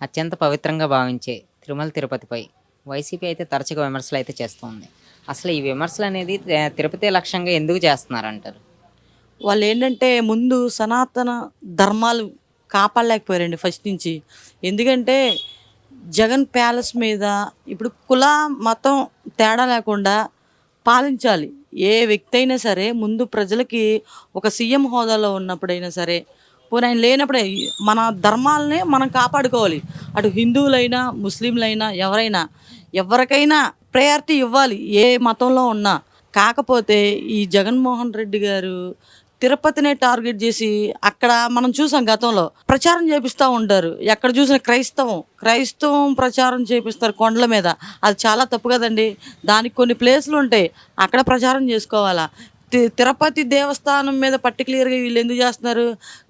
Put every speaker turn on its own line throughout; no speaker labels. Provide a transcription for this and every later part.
అత్యంత పవిత్రంగా భావించే తిరుమల తిరుపతిపై వైసీపీ అయితే తరచుగా విమర్శలు అయితే చేస్తుంది. అసలు ఈ విమర్శలు అనేది తిరుపతి లక్ష్యంగా ఎందుకు చేస్తున్నారంటారు?
వాళ్ళు ఏంటంటే ముందు సనాతన ధర్మాలు కాపాడలేకపోయారండి ఫస్ట్ నుంచి. ఎందుకంటే జగన్ ప్యాలెస్ మీద ఇప్పుడు కుల మతం తేడా లేకుండా పాలించాలి. ఏ వ్యక్తి అయినా సరే ముందు ప్రజలకి ఒక సీఎం హోదాలో ఉన్నప్పుడైనా సరే పోనీ ఆయన లేనప్పుడే మన ధర్మాలని మనం కాపాడుకోవాలి. అటు హిందువులైనా ముస్లింలైనా ఎవరైనా ఎవరికైనా ప్రయారిటీ ఇవ్వాలి ఏ మతంలో ఉన్నా. కాకపోతే ఈ జగన్మోహన్ రెడ్డి గారు తిరుపతినే టార్గెట్ చేసి అక్కడ మనం చూసాం గతంలో ప్రచారం చేపిస్తూ ఉంటారు. ఎక్కడ చూసిన క్రైస్తవం క్రైస్తవం ప్రచారం చేపిస్తారు కొండల మీద. అది చాలా తప్పు కదండి. దానికి కొన్ని ప్లేసులు ఉంటాయి అక్కడ ప్రచారం చేసుకోవాలా? తిరుపతి దేవస్థానం మీద పర్టికులర్గా వీళ్ళు ఎందుకు చేస్తున్నారు?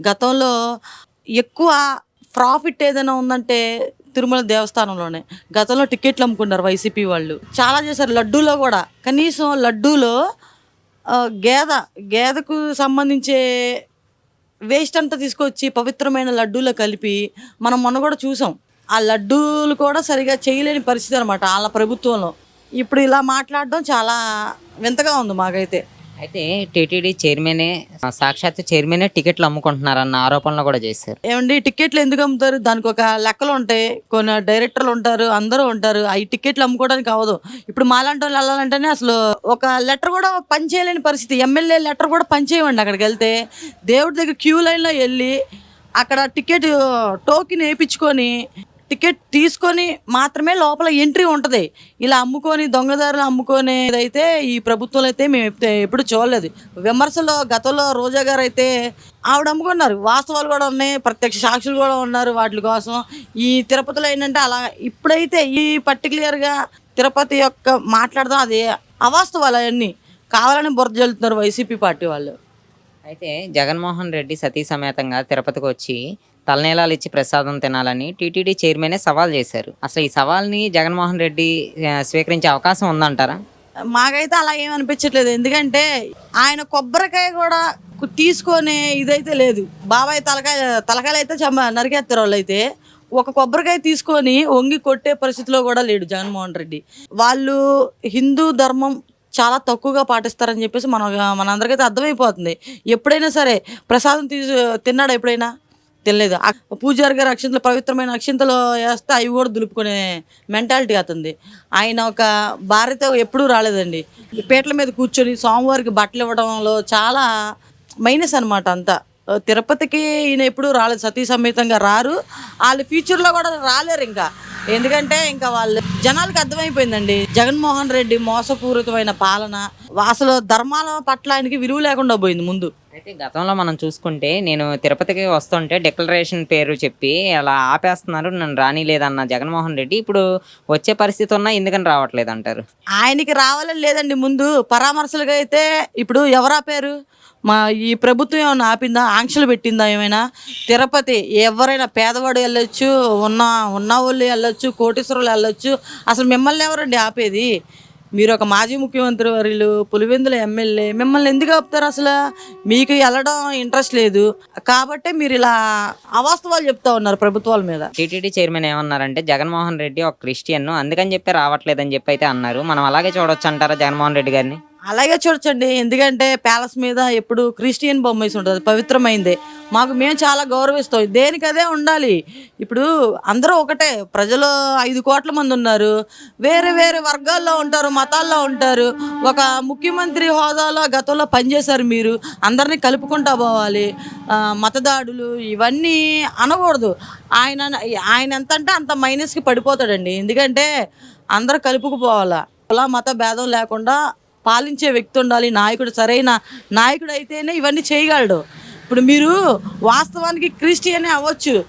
గతంలో ఎక్కువ ప్రాఫిట్ ఏదైనా ఉందంటే తిరుమల దేవస్థానంలోనే. గతంలో టికెట్లు అమ్ముకున్నారు వైసీపీ వాళ్ళు. చాలా చేశారు లడ్డూలో కూడా. కనీసం లడ్డూలో గేద గేదె గేదెకు సంబంధించే వేస్ట్ అంతా తీసుకొచ్చి పవిత్రమైన లడ్డూలో కలిపి మనం మొన్న కూడా చూసాం. ఆ లడ్డూలు కూడా సరిగా చేయలేని పరిస్థితి అనమాట వాళ్ళ ప్రభుత్వంలో. ఇప్పుడు ఇలా మాట్లాడడం చాలా వింతగా ఉంది మాకైతే.
అయితే టీటీడీ చైర్మనే సాక్షాత్ చైర్మనే టికెట్లు అమ్ముకుంటున్నారన్న ఆరోపణలు కూడా చేశారు.
ఏమండి టికెట్లు ఎందుకు అమ్ముతారు? దానికి ఒక లెక్కలు ఉంటాయి. కొన్ని డైరెక్టర్లు ఉంటారు అందరూ ఉంటారు. అవి టికెట్లు అమ్ముకోవడానికి అవ్వదు. ఇప్పుడు మాలాంటి వాళ్ళు వెళ్ళాలంటేనే అసలు ఒక లెటర్ కూడా పనిచేయలేని పరిస్థితి. ఎమ్మెల్యే లెటర్ కూడా పనిచేయమండి అక్కడికి వెళ్తే. దేవుడి దగ్గర క్యూ లైన్లో వెళ్ళి అక్కడ టికెట్ టోకెన్ వేయించుకొని టికెట్ తీసుకొని మాత్రమే లోపల ఎంట్రీ ఉంటుంది. ఇలా అమ్ముకొని దొంగదారులు అమ్ముకునేదైతే ఈ ప్రభుత్వం అయితే మేము ఎప్పుడు చూడలేదు. విమర్శలో గతంలో రోజా గారు అయితే ఆవిడ అమ్ముకున్నారు. వాస్తవాలు కూడా ఉన్నాయి ప్రత్యక్ష సాక్షులు కూడా ఉన్నారు వాటి కోసం. ఈ తిరుపతిలో ఏంటంటే అలా ఇప్పుడైతే ఈ పర్టికులర్గా తిరుపతి యొక్క మాట్లాడదాం అది అవాస్తవాలు అవన్నీ. కావాలని బురద జల్లుతున్నారు వైసీపీ పార్టీ వాళ్ళు.
అయితే జగన్మోహన్ రెడ్డి సతీ సమేతంగా తిరుపతికి వచ్చి తలనీలాలు ఇచ్చి ప్రసాదం తినాలని టీటీడీ చైర్మనే సవాల్ చేశారు. అసలు ఈ సవాల్ని జగన్మోహన్ రెడ్డి స్వీకరించే అవకాశం ఉందంటారా?
మాకైతే అలా ఏమనిపించట్లేదు ఎందుకంటే ఆయన కొబ్బరికాయ కూడా తీసుకునే తీసుకొని ఇదైతే లేదు. బాబాయ్ తలకాయ తలకాయలు అయితే చెమ్మ నరికేస్తారు వాళ్ళు అయితే ఒక కొబ్బరికాయ తీసుకొని వంగి కొట్టే పరిస్థితిలో కూడా లేడు జగన్మోహన్ రెడ్డి. వాళ్ళు హిందూ ధర్మం చాలా తక్కువగా పాటిస్తారని చెప్పేసి మన మనందరికైతే అర్థమైపోతుంది. ఎప్పుడైనా సరే ప్రసాదం తీసు తిన్నాడు ఎప్పుడైనా? తెలియదు పూజారి గారు అక్షంతలు పవిత్రమైన అక్షంతలు వేస్తే అవి కూడా దులుపుకునే మెంటాలిటీ అతనిది. ఆయన ఒక భార్యతో ఎప్పుడూ రాలేదండి. పీటల మీద కూర్చొని స్వామివారికి బట్టలు ఇవ్వడంలో చాలా మైనస్ అనమాట అంతా. తిరుపతికి ఈయన ఎప్పుడూ రాలేదు సతీ సమేతంగా రారు. వాళ్ళు ఫ్యూచర్లో కూడా రాలేరు ఇంకా. ఎందుకంటే ఇంకా వాళ్ళు జనాలకు అర్థమైపోయిందండి. జగన్మోహన్ రెడ్డి మోసపూరితమైన పాలన అసలు ధర్మాల పట్ల ఆయనకి విలువ లేకుండా పోయింది ముందు.
అయితే గతంలో మనం చూసుకుంటే నేను తిరుపతికి వస్తుంటే డిక్లరేషన్ పేరు చెప్పి అలా ఆపేస్తున్నారు నన్ను రానిలేదన్న జగన్మోహన్ రెడ్డి. ఇప్పుడు వచ్చే పరిస్థితి ఉన్నా ఎందుకని రావట్లేదు అంటారు?
ఆయనకి రావాలని లేదండి ముందు. పరామర్శలుగా అయితే ఇప్పుడు ఎవరు ఆపారు మా ఈ ప్రభుత్వం ఏమైనా ఆపిందా? ఆంక్షలు పెట్టిందా ఏమైనా? తిరుపతి ఎవరైనా పేదవాడు వెళ్ళొచ్చు ఉన్న ఉన్న వాళ్ళు వెళ్ళొచ్చు కోటీశ్వరులు వెళ్ళొచ్చు. అసలు మిమ్మల్ని ఎవరండి ఆపేది? మీరు ఒక మాజీ ముఖ్యమంత్రి వర్యులు పులివెందుల ఎమ్మెల్యే మిమ్మల్ని ఎందుకు ఆపుతారు అసలు? మీకు వెళ్ళడం ఇంట్రెస్ట్ లేదు. కాబట్టే మీరు ఇలా అవాస్తవాలు చెప్తా ఉన్నారు ప్రభుత్వాల మీద.
టీటీడీ చైర్మన్ ఏమన్నారంటే జగన్మోహన్ రెడ్డి ఒక క్రిస్టియన్ అందుకని చెప్పి రావట్లేదని చెప్పి అయితే అన్నారు. మనం అలాగే చూడొచ్చు అంటారా జగన్మోహన్ రెడ్డి గారిని?
అలాగే చూడొచ్చండి. ఎందుకంటే ప్యాలెస్ మీద ఎప్పుడు క్రిస్టియన్ బొమ్మ వేసి ఉంటుంది పవిత్రమైందే. మాకు మేము చాలా గౌరవిస్తాం. దేనికదే ఉండాలి. ఇప్పుడు అందరూ ఒకటే. ప్రజలు ఐదు కోట్ల మంది ఉన్నారు. వేరే వేరే వర్గాల్లో ఉంటారు మతాల్లో ఉంటారు. ఒక ముఖ్యమంత్రి హోదాలో గతంలో పనిచేశారు మీరు. అందరినీ కలుపుకుంటా పోవాలి. మతదాడులు ఇవన్నీ అనకూడదు. ఆయన ఆయన ఎంత అంటే అంత మైనస్కి పడిపోతాడండి. ఎందుకంటే అందరూ కలుపుకుపోవాలా. కుల మత భేదం లేకుండా పాలించే వ్యక్తి ఉండాలి నాయకుడు సరైన నాయకుడు అయితేనే ఇవన్నీ చేయగలడు. ఇప్పుడు మీరు వాస్తవానికి క్రిస్టియనే అవ్వచ్చు.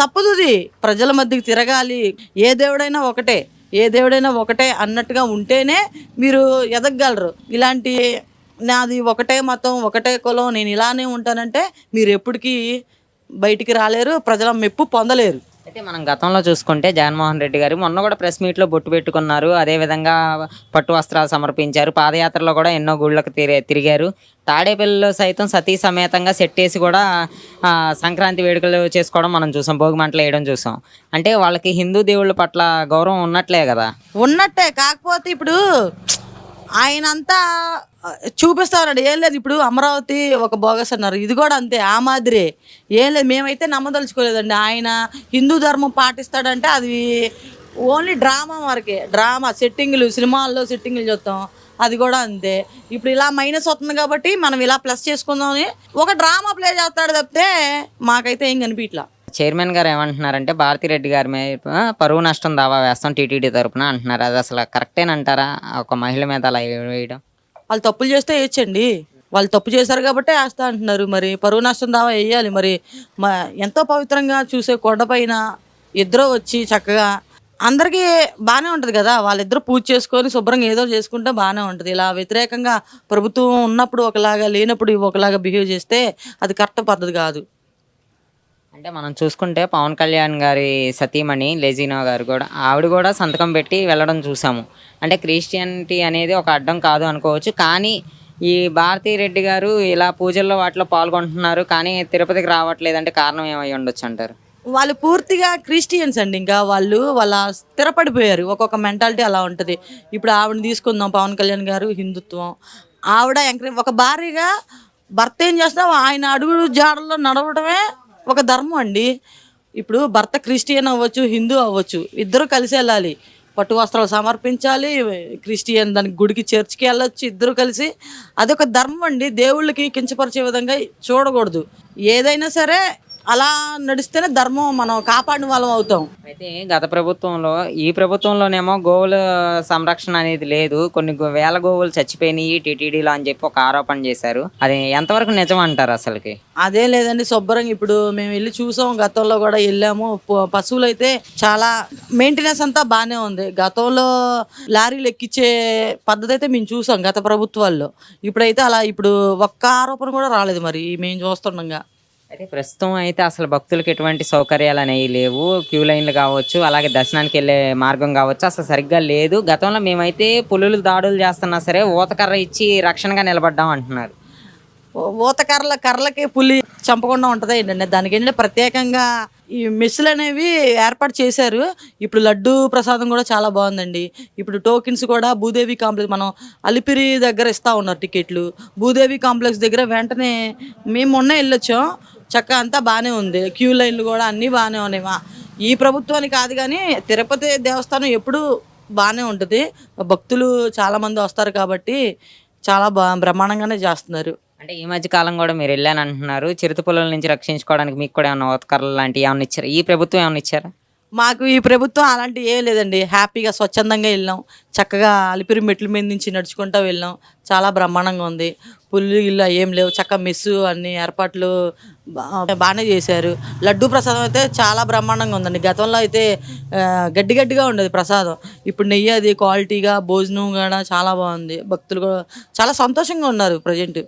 తప్పదుది ప్రజల మధ్యకి తిరగాలి. ఏ దేవుడైనా ఒకటే ఏ దేవుడైనా ఒకటే అన్నట్టుగా ఉంటేనే మీరు ఎదగగలరు. ఇలాంటి నాది ఒకటే మతం ఒకటే కులం నేను ఇలానే ఉంటానంటే మీరు ఎప్పటికీ బయటికి రాలేరు ప్రజల మెప్పు పొందలేరు.
అయితే మనం గతంలో చూసుకుంటే జగన్మోహన్ రెడ్డి గారు మొన్న కూడా ప్రెస్ మీట్లో బొట్టు పెట్టుకున్నారు. అదేవిధంగా పట్టు వస్త్రాలు సమర్పించారు. పాదయాత్రలో కూడా ఎన్నో గుళ్ళకు తిరి తిరిగారు. తాడేపల్లిలో సైతం సతీ సమేతంగా సెట్ వేసి కూడా సంక్రాంతి వేడుకలు చేసుకోవడం మనం చూసాం. భోగి మంటలు వేయడం చూసాం. అంటే వాళ్ళకి హిందూ దేవుళ్ళ పట్ల గౌరవం ఉన్నట్లే కదా?
ఉన్నట్టే. కాకపోతే ఇప్పుడు ఆయనంతా చూపిస్తా ఉన్నాడు ఏం లేదు ఇప్పుడు అమరావతి ఒక బోగస్ అన్నారు. ఇది కూడా అంతే ఆ మాదిరే. ఏం లేదు మేమైతే నమ్మదలుచుకోలేదండి. ఆయన హిందూ ధర్మం పాటిస్తాడంటే అది ఓన్లీ డ్రామా వరకే. డ్రామా సెట్టింగ్లు సినిమాల్లో సెట్టింగ్లు చూస్తాం. అది కూడా అంతే. ఇప్పుడు ఇలా మైనస్ వస్తుంది కాబట్టి మనం ఇలా ప్లస్ చేసుకుందామని ఒక డ్రామా ప్లే చేస్తాడు తప్పితే మాకైతే ఏం కనిపించట్లా.
చైర్మన్ గారు ఏమంటున్నారంటే భారతిరెడ్డి గారి మీద పరువు నష్టం దావా వేస్తాం టీటీడీ తరపున అంటున్నారు. అది అసలు కరెక్టేనంటారా? ఒక మహిళ మీద అలా వేయడం?
వాళ్ళు తప్పులు చేస్తే వేయచ్చండి. వాళ్ళు తప్పు చేశారు కాబట్టి వేస్తా అంటున్నారు. మరి పరువు నష్టం దావా వేయాలి. మరి మా ఎంతో పవిత్రంగా చూసే కొండపైన ఇద్దరు వచ్చి చక్కగా అందరికీ బాగానే ఉంటుంది కదా. వాళ్ళిద్దరు పూజ చేసుకొని శుభ్రంగా ఏదో చేసుకుంటే బాగానే ఉంటుంది. ఇలా వ్యతిరేకంగా ప్రభుత్వం ఉన్నప్పుడు ఒకలాగా లేనప్పుడు ఒకలాగా బిహేవ్ చేస్తే అది కరెక్ట్ పద్ధతి కాదు.
అంటే మనం చూసుకుంటే పవన్ కళ్యాణ్ గారి సతీమణి లెజినో గారు కూడా ఆవిడ కూడా సంతకం పెట్టి వెళ్ళడం చూసాము. అంటే క్రిస్టియానిటీ అనేది ఒక అడ్డం కాదు అనుకోవచ్చు. కానీ ఈ భారతీ రెడ్డి గారు ఇలా పూజల్లో వాటిలో పాల్గొంటున్నారు. కానీ తిరుపతికి రావట్లేదంటే కారణం ఏమై ఉండొచ్చు అంటారు?
వాళ్ళు పూర్తిగా క్రిస్టియన్స్ అండి. ఇంకా వాళ్ళు వాళ్ళ స్థిరపడిపోయారు. ఒక్కొక్క మెంటాలిటీ అలా ఉంటుంది. ఇప్పుడు ఆవిడని తీసుకుందాం పవన్ కళ్యాణ్ గారు హిందుత్వం. ఆవిడ ఎంకరేజ్ ఒక భార్యగా భర్త ఏం చేస్తున్నావు? ఆయన అడుగు జాడల్లో నడవడమే ఒక ధర్మం అండి. ఇప్పుడు భర్త క్రిస్టియన్ అవ్వచ్చు హిందూ అవ్వచ్చు ఇద్దరు కలిసి వెళ్ళాలి. పట్టు వస్త్రాలు సమర్పించాలి క్రిస్టియన్ దానికి గుడికి చర్చ్కి వెళ్ళొచ్చు ఇద్దరు కలిసి. అదొక ధర్మం అండి. దేవుళ్ళకి కించపరిచే విధంగా చూడకూడదు. ఏదైనా సరే అలా నడిస్తేనే ధర్మం మనం కాపాడిన వాళ్ళం అవుతాం.
అయితే గత ప్రభుత్వంలో ఈ ప్రభుత్వంలోనేమో గోవుల సంరక్షణ అనేది లేదు. కొన్ని గో- వేల గోవులు చచ్చిపోయినాయి టీటీడీలో అని చెప్పి ఒక ఆరోపణ చేశారు. అది ఎంతవరకు నిజం అంటారు అసలుకి?
అదే లేదండి శుభ్రంగా ఇప్పుడు మేము వెళ్ళి చూసాం గతంలో కూడా వెళ్ళాము. పశువులు అయితే చాలా మెయింటెనెన్స్ అంతా బాగానే ఉంది. గతంలో లారీలు ఎక్కించే పద్ధతి అయితే మేము చూసాం గత ప్రభుత్వాల్లో. ఇప్పుడైతే అలా ఇప్పుడు ఒక్క ఆరోపణ కూడా రాలేదు మరి మేము చూస్తుండగా.
అయితే ప్రస్తుతం అయితే అసలు భక్తులకు ఎటువంటి సౌకర్యాలు అనేవి లేవు. క్యూ లైన్లు కావచ్చు అలాగే దర్శనానికి వెళ్ళే మార్గం కావచ్చు అసలు సరిగ్గా లేదు. గతంలో మేమైతే పులులు దాడులు చేస్తున్నా సరే ఊతకర్ర ఇచ్చి రక్షణగా నిలబడ్డాం అంటున్నారు.
ఊతకర్రల కర్రలకి పులి చంపకుండా ఉంటుంది ఏంటంటే దానికి ఏంటంటే ప్రత్యేకంగా ఈ మెస్సులు అనేవి ఏర్పాటు చేశారు. ఇప్పుడు లడ్డు ప్రసాదం కూడా చాలా బాగుందండి. ఇప్పుడు టోకెన్స్ కూడా భూదేవి కాంప్లెక్స్ మనం అలిపిరి దగ్గర ఇస్తా ఉన్నారు టికెట్లు. భూదేవి కాంప్లెక్స్ దగ్గర వెంటనే మేము మొన్న వెళ్ళొచ్చాం. చక్కగా అంతా బాగానే ఉంది. క్యూ లైన్లు కూడా అన్నీ బాగానే ఉన్నాయి మా- ఈ ప్రభుత్వానికి కాదు కానీ తిరుపతి దేవస్థానం ఎప్పుడు బాగానే ఉంటుంది. భక్తులు చాలామంది వస్తారు కాబట్టి చాలా బా బ్రహ్మాండంగానే చేస్తున్నారు.
అంటే ఈ మధ్య కాలం కూడా మీరు వెళ్ళాను అంటున్నారు చిరుత పొలాల నుంచి రక్షించుకోవడానికి మీకు కూడా ఏమైనా ఊతకర్రలు లాంటివి ఏమైనా ఇచ్చారా? ఈ ప్రభుత్వం ఏమైనా ఇచ్చారా?
మాకు ఈ ప్రభుత్వం అలాంటి ఏం లేదండి. హ్యాపీగా స్వచ్ఛందంగా వెళ్ళాం చక్కగా అలిపిరి మెట్ల మీద నుంచి నడుచుకుంటూ వెళ్ళాం చాలా బ్రహ్మాండంగా ఉంది. పుల్లు ఇల్లు ఏం లేవు. చక్కగా మెస్సు అన్ని ఏర్పాట్లు బాగానే చేశారు. లడ్డు ప్రసాదం అయితే చాలా బ్రహ్మాండంగా ఉందండి. గతంలో అయితే గడ్డి గడ్డిగా ఉండేది ప్రసాదం. ఇప్పుడు నెయ్యి అది క్వాలిటీగా భోజనం కూడా చాలా బాగుంది. భక్తులు కూడా చాలా సంతోషంగా ఉన్నారు ప్రజెంట్.